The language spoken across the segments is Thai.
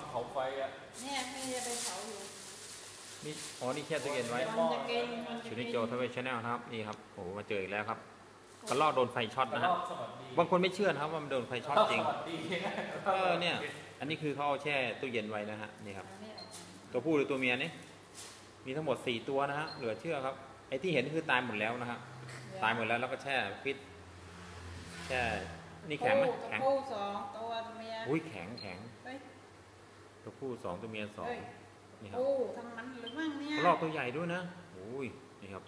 อบเผาไฟอะเนี่ยพี่จะไปเผาอยู่ นี่อ๋อนี่แค่ตัวเย็นไว้มันจเกณฑ์มันจชูนิโจทวีชแนลครับนี่ครับโอ้โมาเจออีกแล้วครับกระลอกโดนไฟช็อตนะครับบางคนไม่เชื่อนะครับว่ามันโดนไฟช็อตจริงเออเนี่ย อันนี้คือเขาเอาแช่ตู้เย็นไว้นะฮะนี่ครับ ตัวผู้หรือตัวเมียนี่มีทั้งหมดสี่ตัวนะฮะเหลือเชื่อครับไอ้ที่เห็นคือตายหมดแล้วนะฮะตายหมดแล้วแล้วก็แช่ฟิตแช่นี่แข็งไหมแข็งตัวเมียอุ้ยแข็งแข็ง ตัวผู้สองตัวเมียสองเฮ้ยนี่ครับผู้ทั้งนั้นหรือมั่งเนี่ยกระรอกตัวใหญ่ด้วยนะโอ้ยนี่ครับ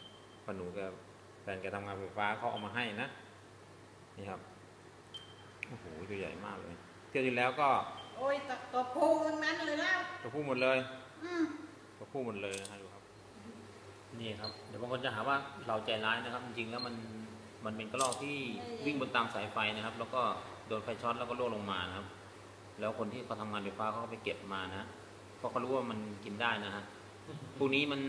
ปาหนูแกแฟนแกทำงานไฟฟ้าเขาเอามาให้นะนี่ครับโอ้โหตัวใหญ่มากเลยเที่ยวที่แล้วก็ โอ้ยตัวตัวผู้ทั้งนั้นเลยแล้วตัวผู้หมดเลยอืมตัวผู้หมดเลยนะฮะดูครับ นี่ครับเดี๋ยวบางคนจะหาว่าเราใจร้ายนะครับ จริงๆแล้วมันมันเป็นกระรอกที่วิ่งบนตามสายไฟนะครับ แล้วก็โดนไฟช็อตแล้วก็ร่วงลงมานะครับ แล้วคนที่เขาทำงานไฟฟ้าเขาก็ไปเก็บมานะฮะเพราะเขารู้ว่ามันกินได้นะฮะพวกนี้มัน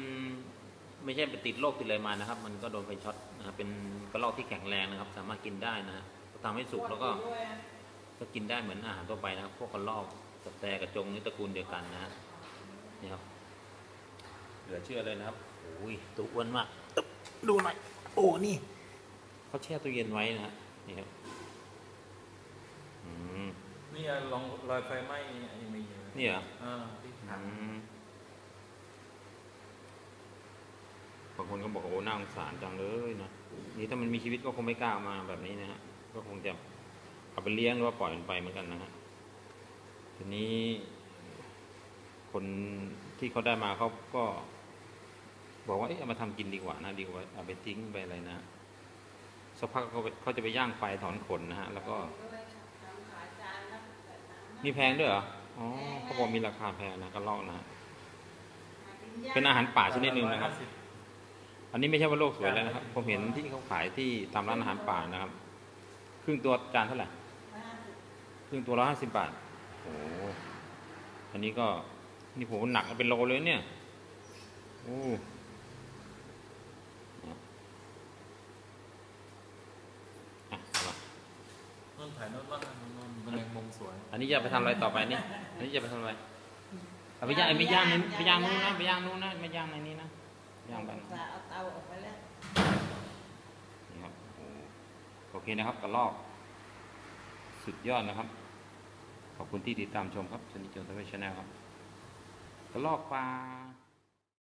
ไม่ใช่ไปติดโรคติดอะไรมานะครับ มันก็โดนไฟช็อตนะครับเป็นกระรอกที่แข็งแรงนะครับ สามารถกินได้นะฮะทำให้สุกแล้วก็ปดอยู่ด้วยอะก็กินได้เหมือนอาหารทั่วไปนะครับ พวกกระรอกกระแตกระจงนี่ตระกูลเดียวกันนะฮะนี่ครับเหลือเชื่อเลยนะครับโอ้ยตัวอ้วนมากตึ๊บดูหน่อยโอ้นี่เขาแช่ตู้เย็นไว้นะฮะนี่ครับอืม นี่ลองรอยไฟไหม้ยังมีอยู่นี่เหรออ่าที่อืถังมบางคนก็บอกว่าโอ้น่าสงสารจังเลยนะนี่ถ้ามันมีชีวิตก็คงไม่กล้าเอามาแบบนี้นะฮะก็คงจะเอาไปเลี้ยงหรือว่าปล่อยมันไปเหมือนกันนะฮะทีนี้คนที่เขาได้มาเขาก็ บอกว่าเอ๊ะเอามาทำกินดีกว่านะดีกว่าเอาไปทิ้งไปอะไรนะสักพักเขาไปเขาจะไปย่างไฟถอนขนนะฮะ แล้วก็ ทำขายจานละแต่สา มีแพงด้วยเหรอ อ๋อเขาบอกมีราคาแพงนะกระรอกนะ เป็นอาหารป่าชนิดหนึ่งนะครับ อันนี้ไม่ใช่ว่าโลกสวยแล้วนะครับ ผมเห็นที่เขาขายที่ตามร้านอาหารป่านะครับ ครึ่งตัวจานเท่าไหร่ ครึ่งตัวละห้าสิบบาท โอ้ อันนี้ก็นี่ผมหนักเป็นโลเลยเนี่ย โอ้นู่นถ่ายนนบ้างนู่น นู่นแมลงมุมสวยอันนี้จะไปทำอะไรต่อไปนี่ อันนี้จะไปทำอะไรเอาไปย่างไม่ย่างนี่ไปย่างนู้นนะไปย่างนู้นนะไม่ย่างในนี้นะย่างไปอุตส่าห์เอาเตาออกไปแล้วนี่ครับโอ้โหโอเคนะครับกระลอก สุดยอดนะครับ ขอบคุณที่ติดตามชมครับชนิดโจนทวีชแนลครับกระลอกปลา